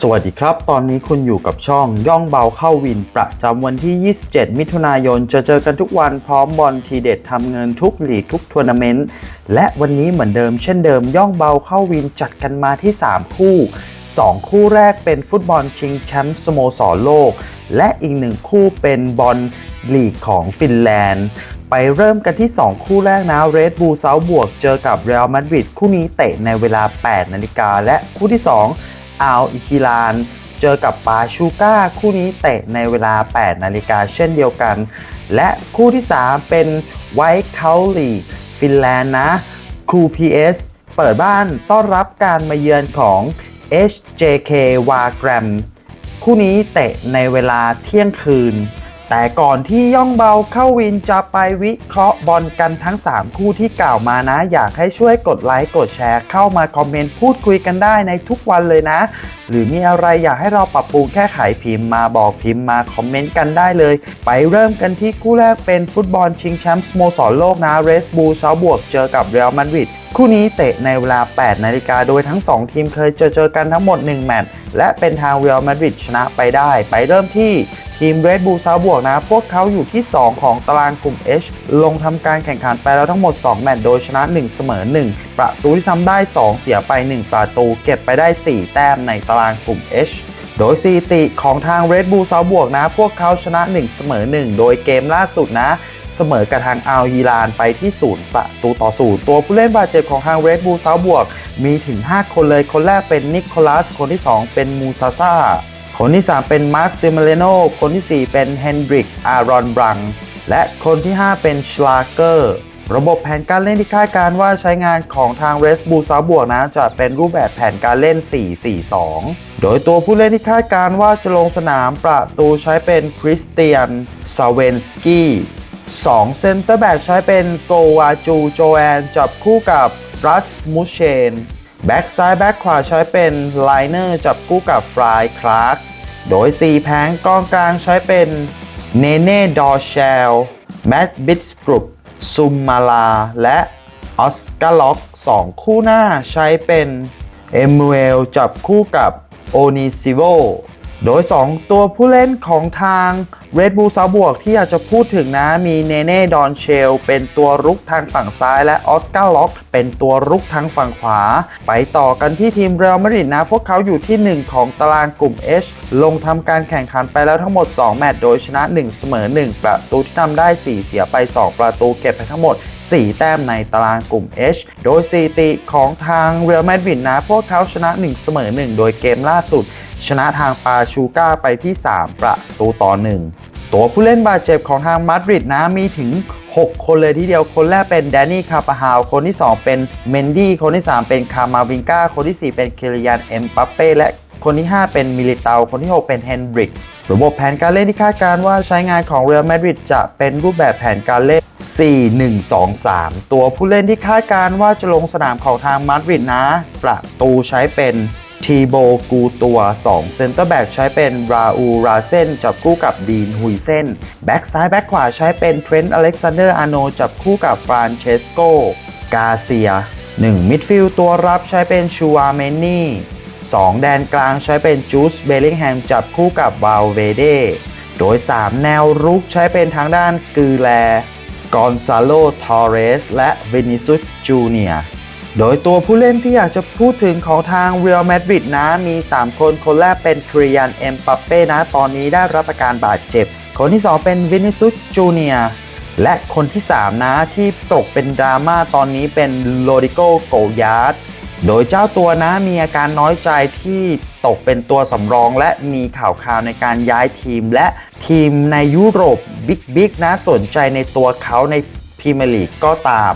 สวัสดีครับ ตอนนี้คุณอยู่กับช่องย่องเบาเข้าวินประจำวันที่ 27 มิถุนายนจะเจอกันทุกวันพร้อมบอลทีเด็ดทำเงินทุกหลีกทุกทัวร์นาเมนต์ และวันนี้เหมือนเดิมเช่นเดิมย่องเบาเข้าวินจัดกันมาที่ 3 คู่ 2 คู่แรกเป็นฟุตบอลชิงแชมป์สโมสรโลก และอีกหนึ่งคู่เป็นบอลลีกของฟินแลนด์ไปเริ่มกันที่ 2 คู่แรกนะเรดบู l เซาบวกเจอกับเรอัลมาดริดคู่นี้เตะในเวลา 8 นาฬิกาและคู่ที่ 2 อัลอิคิลาน เจอกับปาชูก้า คู่นี้เตะในเวลา 8 นาฬิกาเช่นเดียวกัน และคู่ที่ 3 เป็นไวท์เคาลีฟินแลนด์นะคูพีเปิดบ้านต้อนรับการมาเยือนของ HJK w a g r a m คู่นี้เตะในเวลาเที่ยงคืน แต่ก่อนที่ย่องเบาเข้าวินจะไปวิเคราะห์บอลกันทั้ง 3 คู่ที่กล่าวมานะ อยากให้ช่วยกดไลค์กดแชร์เข้ามาคอมเมนต์พูดคุยกันได้ในทุกวันเลยนะ หรือมีอะไรอยากให้เราปรับปรุงแค่ไขพิมพ์มาบอกพิมพ์มาคอมเมนต์กันได้เลย ไปเริ่มกันที่คู่แรกเป็นฟุตบอลชิงแชมป์สโมสรโลกนะเรสบูเซาบวกเจอกับเรอัลมาดริด คู่นี้เตะในเวลา 8 นาฬิกาโดยทั้ง 2 ทีมเคยเจอเจอกันทั้งหมด 1 แมตช์และเป็นทางเรอัลมาดริดชนะไปได้ ไปเริ่มที่ทีม Red Bull ซาบวกนะ พวกเขาอยู่ที่ 2 ของตารางกลุ่ม H ลงทำการแข่งขันไปแล้วทั้งหมด 2 แมตช์โดยชนะ 1 เสมอ 1 ประตูที่ทำได้ 2 เสียไป 1 ประตู เก็บไปได้ 4 แต้มในตารางกลุ่ม H โดยสถิติของทาง Red Bull ซาบวกนะ พวกเขาชนะ 1 เสมอ 1 โดยเกมล่าสุดนะ เสมอกับทางอัลยีรานไปที่ 0 ประตูต่อ 0 ตัวผู้เล่นบาดเจ็บของทาง Red Bull ซาบวก มีถึง 5 คนเลย คนแรกเป็นนิโคลัส คนที่ 2 เป็นมูซาซาคนที่ 3 เป็นมาร์คซิมเลโน คนที่ 4 เป็นเฮนดริก อารอนบรัง และคนที่ 5 เป็นชลาเกอร์ระบบแผนการเล่นที่คาดการว่าใช้งานของทางเรสบูซาบวกนะจะเป็นรูปแบบแผนการเล่น 4-4-2 โดยตัวผู้เล่นที่คาดการว่าจะลงสนามประตูใช้เป็นคริสเตียนซาเวนสกี้ 2เซนเตอร์แบ็กใช้เป็นโกวาจูโจแอนจับคู่กับรัสมูเชนแบ็กซ้ายแบ็กขวาใช้เป็นไลเนอร์จับคู่กับฟรายคลาร์กโดย 4 แผงกองกลางใช้เป็นเนเน่ดอร์เชลแมตต์บิสตรุปซุมมาลา และออสการ์ล็อก 2 คู่หน้าใช้เป็นเอมูเอลจับคู่กับโอนิซิโวโดย 2 ตัวผู้เล่นของทาง Red Bull ซาบวกที่อยากจะพูดถึงนะมีเนเน่ดอนเชลเป็นตัวรุกทางฝั่งซ้ายและออสการ์ล็อก เป็นตัวรุกทางฝั่งขวา ไปต่อกันที่ทีมเรอัลมาดริดนะ พวกเขาอยู่ที่ 1 ของตารางกลุ่ม H ลงทำการแข่งขันไปแล้วทั้งหมด 2 แมตช์โดยชนะ 1 เสมอ 1 ประตูที่ทำได้ 4 เสียไป 2 ประตูเก็บไปทั้งหมด 4 แต้มในตารางกลุ่ม H โดยสถิติของทางเรอัลมาดริดนะ พวกเขาชนะ 1 เสมอ 1 โดยเกมล่าสุด ชนะทางปาชูก้าไปที่ 3 ประตูต่อ 1 ตัวผู้เล่นบาดเจ็บของทางมาดริดนะมีถึง 6 คนเลยทีเดียวคนแรกเป็นแดนนี่คาปาฮาว คนที่ 2 เป็นเมนดี้คนที่ 3 เป็นคามาวิงกาคนที่ 4 เป็นเคลิยานเอ็มปัปเป้และคนที่ 5 เป็นมิลิเตา คนที่ 6 เป็นเฮนดริก ระบบแผนการเล่นที่คาดการว่าใช้งานของเรอัลมาดริดจะเป็นรูปแบบแผนการเล่น 4-1-2-3 ตัวผู้เล่นที่คาดการว่าจะลงสนามของทางมาดริดนะ ประตูใช้เป็น ทีโบกูตัว2เซนเตอร์แบ็กใช้เป็นราอูราเซนจับคู่กับดีนฮุยเซนแบ็กซ้ายแบ็กขวาใช้เป็นเทรนต์อเล็กซานเดอร์อาโนจับคู่กับฟรานเชสโกกาเซีย 1 มิดฟิลด์ตัวรับใช้เป็นชูอาเมนี่ 2 แดนกลางใช้เป็นจูสเบลลิงแฮมจับคู่กับวาลเวเดโดย 3 แนวรุกใช้เป็นทางด้านกือแลกอนซาโลทอเรส และวินิซุสจูเนีย โดยตัวผู้เล่นที่อยากจะพูดถึงของทางเรอัลมาดริดนะ มี 3 คนคนแรกเป็นคริยันเอ็มปัปเป้นะ ตอนนี้ได้รับอาการบาดเจ็บ คนที่ 2 เป็นวินิซุสจูเนียและคนที่ 3 นะที่ตกเป็นดราม่าตอนนี้เป็นโลดิโกโกยาร์ดโดยเจ้าตัวนะมีอาการน้อยใจที่ตกเป็นตัวสำรอง และมีข่าวคราวในการย้ายทีม และทีมในยุโรปบิ๊กบิ๊กนะสนใจในตัวเขาในพรีเมียร์ลีกก็ตาม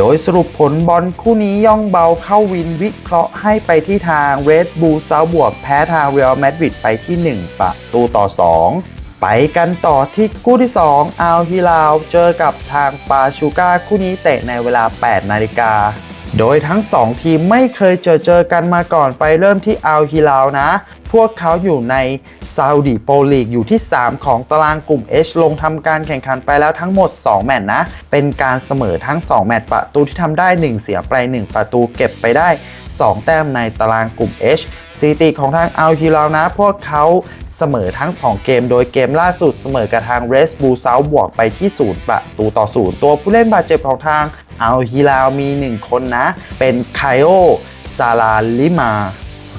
โดยสรุปผลบอลคู่นี้ย่องเบาเข้าวินวิเคราะห์ให้ไปที่ทาง Red Bull ซาบวกแพ้ทางเรอัลมาดริดไปที่ 1 ประตูต่อ 2 ไปกันต่อที่คู่ที่ 2 อัลฮิลาวเจอกับทางปาชูก้าคู่นี้เตะในเวลา 8 นาฬิกา โดยทั้ง 2 ทีมไม่เคยเจอเจอกันมาก่อนไปเริ่มที่อัลฮิลาวนะ พวกเขาอยู่ในซาอุดีโปรลีกอยู่ที่ 3 ของตารางกลุ่ม H ลงทำการแข่งขันไปแล้วทั้งหมด 2 แมตช์นะ เป็นการเสมอทั้ง 2 แมตช์ประตูที่ทำได้ 1 เสียไป 1 ประตูเก็บไปได้ 2 แต้มในตารางกลุ่ม H สถิติของทางอัลฮิลาวนะ พวกเขาเสมอทั้ง 2 เกม โดยเกมล่าสุดเสมอกับทางเรสบูเซาบวกไปที่ 0 ประตูต่อ 0 ตัวผู้เล่นบาดเจ็บของทางอัลฮิลาวมี 1 คนนะ เป็นไคโอซาลาลิมา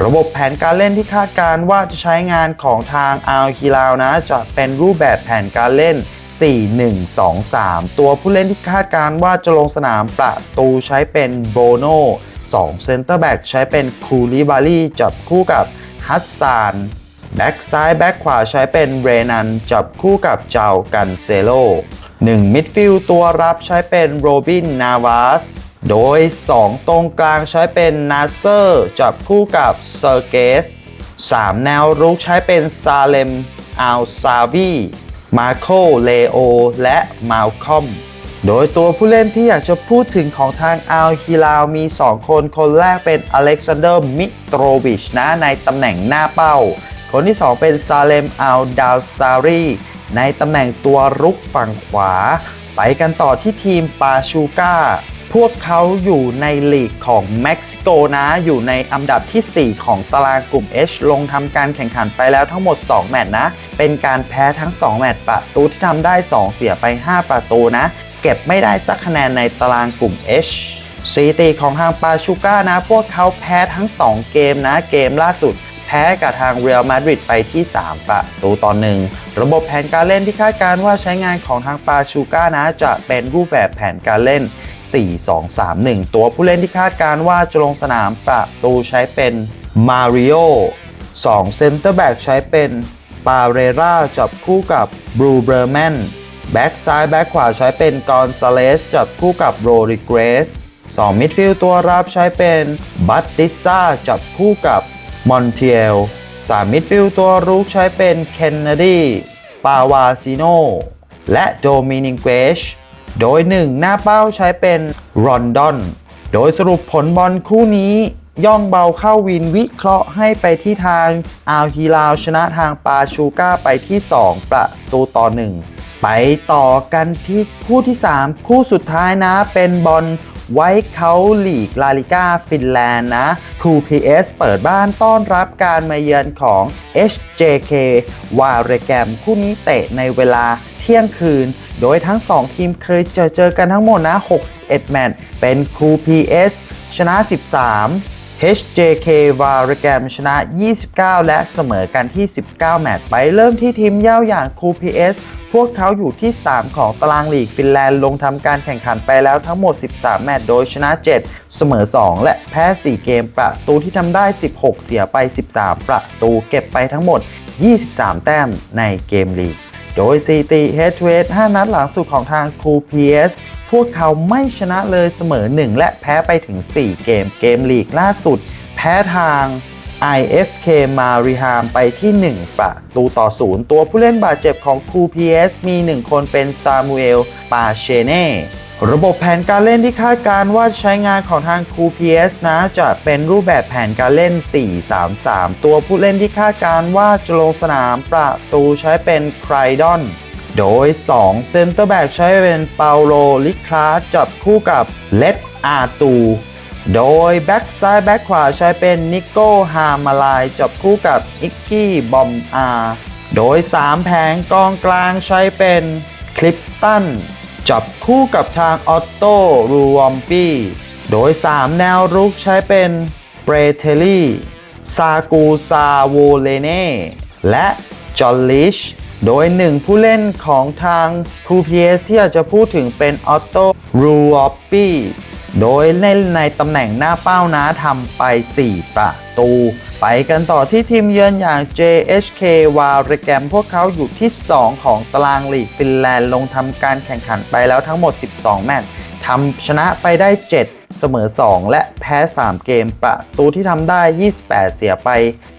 ระบบแผนการเล่นที่คาดการว่าจะใช้งานของทางอัลคิลาวนะ จะเป็นรูปแบบแผนการเล่น 4-1-2-3 ตัวผู้เล่นที่คาดการว่าจะลงสนามประตูใช้เป็นโบโน่2เซนเตอร์แบ็กใช้เป็นคูลิบารีจับคู่กับฮัสซาน แบ็กซ้ายแบ็กขวาใช้เป็นเรนันจับคู่กับเจ้ากันเซโล1มิดฟิลด์ตัวรับใช้เป็นโรบินนาวาสโดย 2 ตรงกลางใช้เป็นนาเซอร์จับคู่กับเซอร์เกส 3 แนวรุกใช้เป็นซาเลมอัลซาวีมาโคเลโอ และมาลคอม โดยตัวผู้เล่นที่อยากจะพูดถึงของทางอัลฮิลาวมี 2 คน คนแรกเป็นอเล็กซานเดอร์มิโตรวิชนะในตำแหน่งหน้าเป้า คนที่ 2 เป็นซาเลมอัลดาวซารีในตำแหน่งตัวรุกฝั่งขวา ไปกันต่อที่ทีมปาชูก้าพวกเขาอยู่ในลีกของเม็กซิโกนะ อยู่ในอันดับที่ 4 ของตารางกลุ่ม H ลงทำการแข่งขันไปแล้วทั้งหมด 2 แมตช์นะ เป็นการแพ้ทั้ง 2 แมตช์ประตูที่ทำได้ 2 เสียไป 5 ประตูนะ เก็บไม่ได้สักคะแนนในตารางกลุ่ม H สถิติของทางปาชูก้านะ พวกเขาแพ้ทั้ง 2 เกมนะ เกมล่าสุด แพ้กับทางเรอัลมาดริดไปที่ 3 ประตูต่อหนึ่งระบบแผนการเล่นที่คาดการว่าใช้งานของทางปาชูก้านะจะเป็นรูปแบบแผนการเล่น 4-2-3-1 ตัวผู้เล่นที่คาดการว่าจะลงสนามประตูใช้เป็นมาริโอ2เซนเตอร์แบ็กใช้เป็นปาเรราจับคู่กับบรูเบอร์แมนแบ็กซ้ายแบ็กขวาใช้เป็นกอนซาเลสจับคู่กับโรริเกรส2มิดฟิลด์ตัวรับใช้เป็นบัตติซ่าจับคู่กับ มอนเทียล3มิดฟิลตัวรุกใช้เป็นเคนเนดีปาวาซิโนและโดมินิกเวชโดย1หน้าเป้าใช้เป็นรอนดอน โดยสรุปผลบอลคู่นี้ย่องเบาเข้าวินวิเคราะห์ให้ไปที่ทางอาลฮิลาวชนะทางปาชูก้าไปที่ 2 ประตูต่อ 1 ไปต่อกันที่คู่ที่ 3 คู่สุดท้ายนะเป็นบอล ไว้เขาลีกลาลิก้าฟินแลนด์นะ QPS เปิดบ้านต้อนรับการมาเยือนของ HJK วาเรแกมคู่นี้เตะในเวลาเที่ยงคืน โดยทั้ง 2 ทีมเคยเจอเจอกันทั้งหมดนะ 61 แมตช์เป็น QPS ชนะ 13 HJK วาร์แกมชนะ 29 และเสมอกันที่ 19 แมตช์ไปเริ่มที่ทีมเย่าอย่าง QPS พวกเขาอยู่ที่ 3 ของตารางลีกฟินแลนด์ลงทำการแข่งขันไปแล้วทั้งหมด 13 แมตช์โดยชนะ 7 เสมอ 2 และแพ้ 4 เกมประตูที่ทำได้ 16 เสียไป 13 ประตูเก็บไปทั้งหมด 23 แต้มในเกมลีก โดยสถิติ Head to Head 5นัดหลังสุดของทาง QPS พวกเขาไม่ชนะเลยเสมอ 1 และแพ้ไปถึง 4 เกมเกมลีกล่าสุด แพ้ทาง IFK มาริฮามไปที่ 1 ประตูต่อ 0 ตัวผู้เล่นบาดเจ็บของ QPS มี 1 คนเป็นซามูเอล ปาเชเน่ ระบบแผนการเล่นที่คาดการว่าใช้งานของทาง QPS นะ จะเป็นรูปแบบแผนการเล่น 4-3-3 ตัวผู้เล่นที่คาดการว่าจะลงสนามประตูใช้เป็นไครดอน โดย 2 เซนเตอร์แบ็กใช้เป็นเปาโล ลิคลาสจับคู่กับเลดอาตู โดยแบ็กซ้ายแบ็กขวาใช้เป็นนิโก้ฮามาลายจับคู่กับอิกกี้บอมอา โดย 3 แผงกองกลางใช้เป็นคลิปตัน จับคู่กับทางออตโต้รูวอมปี้โดย 3 แนวรุกใช้เป็นเบรเทลี่ซากูซาโวเลเน่และจอลลิชโดยหนึ่งผู้เล่นของทาง QPS ที่อาจจะพูดถึงเป็นออตโต้รูออปปี้โดยเล่นในตำแหน่งหน้าเป้านะทำไป 4 ประตู ไปกันต่อที่ทีมเยือนอย่าง JHK วาร์แกมพวกเขาอยู่ที่ 2 ของตารางลีกฟินแลนด์ลงทำการแข่งขันไปแล้วทั้งหมด 12 แมตช์ทำชนะไปได้ 7 เสมอ 2 และแพ้ 3 เกมประตูที่ทำได้ 28 เสียไป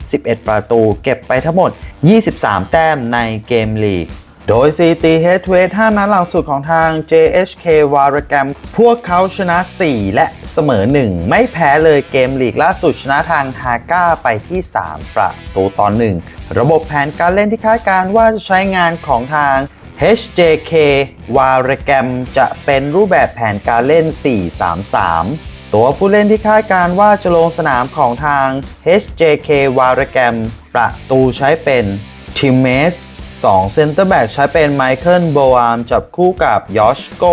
11 ประตู เก็บไปทั้งหมด 23 แต้มในเกมลีก โดย CT Head to Head 5นัดหลังสุดของทาง JHK w a r a g a m พวกเขาชนะ 4 และเสมอ 1 ไม่แพ้เลยเกมลีกล่าสุดชนะทางฮาก้าไปที่ 3 ประตูต่อ 1 ระบบแผนการเล่นที่คาดการว่าจะใช้งานของทาง HJK w a r a g a m จะเป็นรูปแบบแผนการเล่น 4-3-3ตัวผู้เล่นที่คาดการว่าจะลงสนามของทาง HJK w a r a g a m ประตูใช้เป็นทิมเมส 2เซนเตอร์แบ็กใช้เป็นไมเคิลโบอามจับคู่กับยอชโก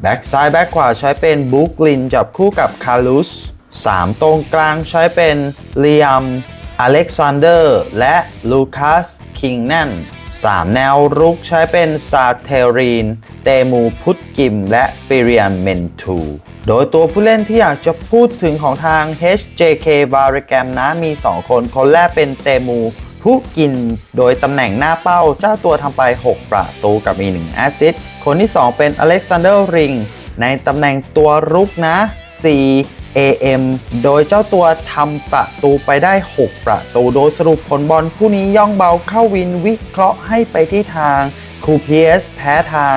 แบ็กซ้ายแบ็กขวาใช้เป็นบุกลินจับคู่กับคารุส3ตรงกลางใช้เป็นเลียม อเล็กซานเดอร์ และลูคัส คิงแนน3แนวรุกใช้เป็นซาเทรีน เตมูพุทกิม และฟิเรียนเมนทู โดยตัวผู้เล่นที่อยากจะพูดถึงของทาง HJK b a r a g a m นะมี 2 คน คนแรกเป็นเตมู ผู้กินโดยตำแหน่งหน้าเป้าเจ้าตัวทำไป 6 ประตูกับมี1แอสซิสต์คนที่ 2 เป็นอเล็กซานเดอร์ริงในตำแหน่งตัวรุกนะ C AM โดยเจ้าตัวทำประตูไปได้ 6 ประตูโดยสรุปผลบอลผู้นี้ย่องเบาเข้าวินวิเคราะห์ให้ไปที่ทางคูเพียสแพ้ทาง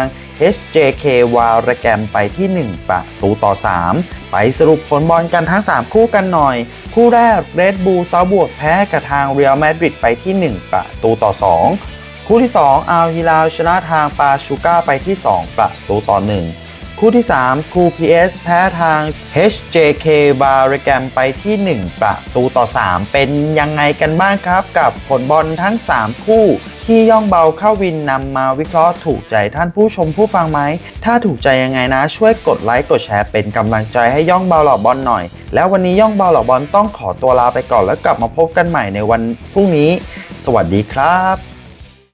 HJK วาระแกมไปที่ 1 ประตูต่อ 3 ไปสรุปผลบอลกันทั้ง 3 คู่กันหน่อย คู่แรกเรดบู l ซาบวกแพ้กับทางเรียลมาดริดไปที่ 1 ประตูต่อ 2 คู่ที่ 2อัลฮิลาลชนะทางปาชูก้าไปที่ 2 ประตูต่อ 1 คู่ที่ 3คู PS แพ้ทาง HJK b a r a g a m ไปที่ 1 ประตูต่อ 3 เป็นยังไงกันบ้างครับ กับผลบอลทั้ง 3 คู่ที่ย่องเบาเข้าวินนำมาวิเคราะห์ถูกใจท่านผู้ชมผู้ฟังไหม ถ้าถูกใจยังไงนะ ช่วยกดไลค์กดแชร์เป็นกำลังใจให้ย่องเบาหล่อบอลหน่อย แล้ววันนี้ย่องเบาหล่อบอลต้องขอตัวลาไปก่อนแล้วกลับมาพบกันใหม่ในวันพรุ่งนี้ สวัสดีครับ